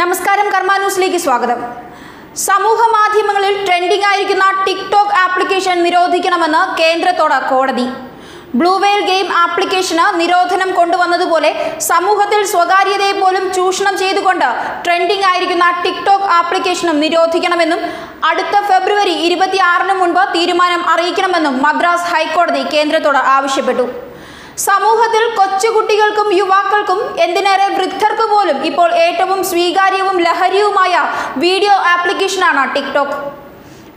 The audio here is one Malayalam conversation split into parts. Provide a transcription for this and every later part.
നമസ്കാരം കർമ്മ ന്യൂസിലേക്ക് സ്വാഗതം. സമൂഹ മാധ്യമങ്ങളിൽ ട്രെൻഡിംഗ് ആയിരിക്കുന്ന ടിക്ടോക്ക് ആപ്ലിക്കേഷൻ നിരോധിക്കണമെന്ന് കേന്ദ്രത്തോട് കോടതി. ബ്ലൂവെയിൽ ഗെയിം ആപ്ലിക്കേഷന് നിരോധനം കൊണ്ടുവന്നതുപോലെ സമൂഹത്തിൽ സ്വകാര്യതയെ പോലും ചൂഷണം ചെയ്തുകൊണ്ട് ട്രെൻഡിംഗ് ആയിരിക്കുന്ന ടിക്ടോക്ക് ആപ്ലിക്കേഷനും നിരോധിക്കണമെന്നും അടുത്ത ഫെബ്രുവരി ഇരുപത്തിയാറിന് മുൻപ് തീരുമാനം അറിയിക്കണമെന്നും മദ്രാസ് ഹൈക്കോടതി കേന്ദ്രത്തോട് ആവശ്യപ്പെട്ടു. സമൂഹത്തിൽ കൊച്ചുകുട്ടികൾക്കും യുവാക്കൾക്കും എന്തിനേറെ വൃദ്ധർക്ക് പോലും ഇപ്പോൾ ഏറ്റവും സ്വീകാര്യവും ലഹരിയുമായ വീഡിയോ ആപ്ലിക്കേഷനാണ് ടിക്ടോക്ക്.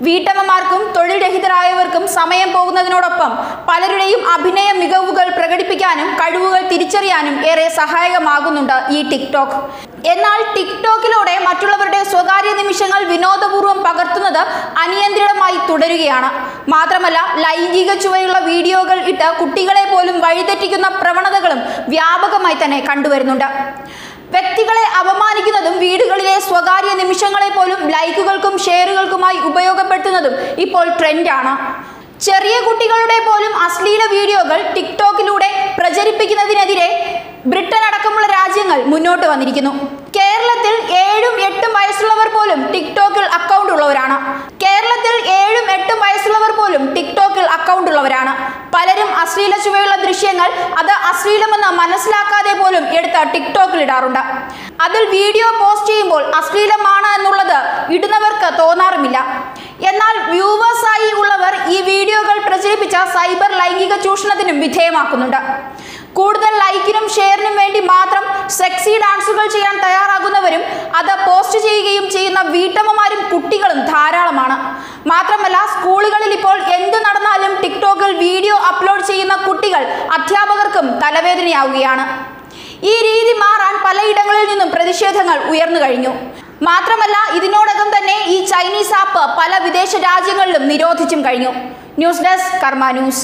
വീട്ടമ്മമാർക്കും തൊഴിൽ രഹിതരായവർക്കും സമയം പോകുന്നതിനോടൊപ്പം പലരുടെയും അഭിനയ മികവുകൾ പ്രകടിപ്പിക്കാനും കഴിവുകൾ തിരിച്ചറിയാനും ഏറെ സഹായകമാകുന്നുണ്ട് ഈ ടിക്ടോക്ക്. എന്നാൽ ടിക്ടോക്കിലൂടെ മറ്റുള്ളവരുടെ സ്വകാര്യ നിമിഷങ്ങൾ വിനോദപൂർവം അനിയന്ത്രിതമായി തുടരുകയാണ്. മാത്രമല്ല ലൈംഗിക ചുവയുള്ള വീഡിയോകൾ ഇട്ട് കുട്ടികളെ പോലും വഴിതെറ്റിക്കുന്ന പ്രവണതകളും വ്യാപകമായി തന്നെ കണ്ടുവരുന്നുണ്ട്. വ്യക്തികളെ അപമാനിക്കുന്നതും വീടുകളിലെ സ്വകാര്യ നിമിഷങ്ങളെ പോലും ലൈക്കുകൾക്കും ഷെയറുകൾക്കുമായി ഉപയോഗപ്പെടുത്തുന്നതും ഇപ്പോൾ ട്രെൻഡാണ്. ചെറിയ കുട്ടികളുടെ പോലും അശ്ലീല വീഡിയോകൾ ടിക്ടോക്കിലൂടെ പ്രചരിപ്പിക്കുന്നതിനെതിരെ ബ്രിട്ടൻ അടക്കമുള്ള രാജ്യങ്ങൾ മുന്നോട്ട് വന്നിരിക്കുന്നു. കേരളത്തിൽ ഏഴും എട്ടും വയസ്സുള്ളവർ പോലും ടിക്ടോക്കിൽ അക്കൗണ്ട് ഉള്ളവരാണ് കേരളത്തിൽ ഏഴും എട്ടും വയസ്സുള്ളവർ പോലും ടിക്ടോക്കിൽ അക്കൗണ്ട് ഉള്ളവരാണ്. പലരും അശ്ലീല ചുവയുള്ള ദൃശ്യങ്ങൾ അത് അശ്ലീലമെന്ന് മനസ്സിലാക്കാതെ പോലും എടുത്ത് ടിക്ടോക്കിൽ ഇടാറുണ്ട്. അതിൽ വീഡിയോ പോസ്റ്റ് ചെയ്യുമ്പോൾ അശ്ലീലമാണ് എന്നുള്ളത് ഇടുന്നവർക്ക് തോന്നാറുമില്ല. എന്നാൽ വ്യൂവേഴ്സായി ഉള്ളവർ ഈ വീഡിയോകൾ പ്രചരിപ്പിച്ച സൈബർ ലൈംഗിക ചൂഷണത്തിനും വിധേയമാക്കുന്നുണ്ട്. കൂടുതൽ ലൈക്കിനും ഷെയറിനും വേണ്ടി മാത്രം സെക്സി ഡാൻസുകൾ ചെയ്യാൻ തയ്യാറാകുന്നവരും അത് പോസ്റ്റ് ചെയ്യുകയും ചെയ്യുന്ന വീട്ടമ്മമാരും കുട്ടികളും ധാരാളമാണ്. മാത്രമല്ല സ്കൂളുകളിൽ ഇപ്പോൾ തലവേദനയാവുകയാണ്. ഈ രീതി മാറാൻ പലയിടങ്ങളിൽ നിന്നും പ്രതിഷേധങ്ങൾ ഉയർന്നു കഴിഞ്ഞു. മാത്രമല്ല ഇതിനോടകം തന്നെ ഈ ചൈനീസ് ആപ്പ് പല വിദേശ രാജ്യങ്ങളിലും നിരോധിച്ചും കഴിഞ്ഞു. News desk Karma news.